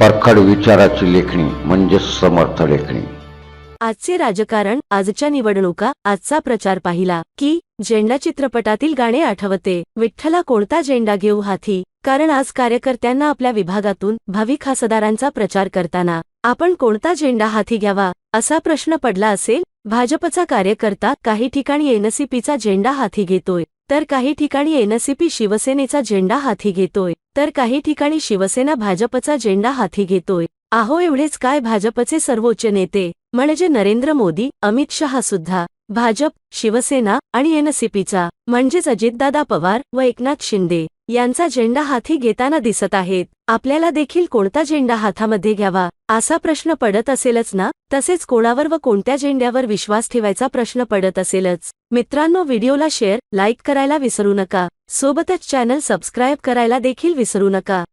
परखड विचाराची लेखणी म्हणजे समर्थ लेखणी. आजचे राजकारण आजच्या निवडणुका आजचा प्रचार पाहिला की झेंडा चित्रपटातील गाणे आठवते. विठ्ठला कोणता झेंडा घेऊ हाती कारण आज कार्यकर्त्यांना आपल्या विभागातून भावी खासदारांचा प्रचार करताना आपण कोणता झेंडा हाती घ्यावा असा प्रश्न पडला असेल भाजपचा कार्यकर्ता काही ठिकाणी एनसीपीचा झेंडा हाती घेतोय. तर काही ठिकाणी एनसीपी शिवसेनेचा झेंडा हाती घेतोय. तर काही ठिकाणी शिवसेना भाजपचा झेंडा हाती घेतोय. आहो एवढेच काय भाजपचे सर्वोच्च नेते? म्हणजे नरेंद्र मोदी अमित शहा सुद्धा. भाजप शिवसेना आणि एनसीपीचा. म्हणजेच अजितदादा पवार व एकनाथ शिंदे. यांचा झेंडा हाती घेताना दिसत आहेत. आपल्याला देखील कोणता झेंडा हातामध्ये घ्यावा? असा प्रश्न पडत असेलच ना? तसेच कोणावर व कोणत्या झेंड्यावर विश्वास ठेवायचा प्रश्न पडत असेलच. मित्रांनो व्हिडिओला शेअर लाईक करायला विसरू नका. सोबतच चॅनल सबस्क्राईब करायला देखील विसरू नका.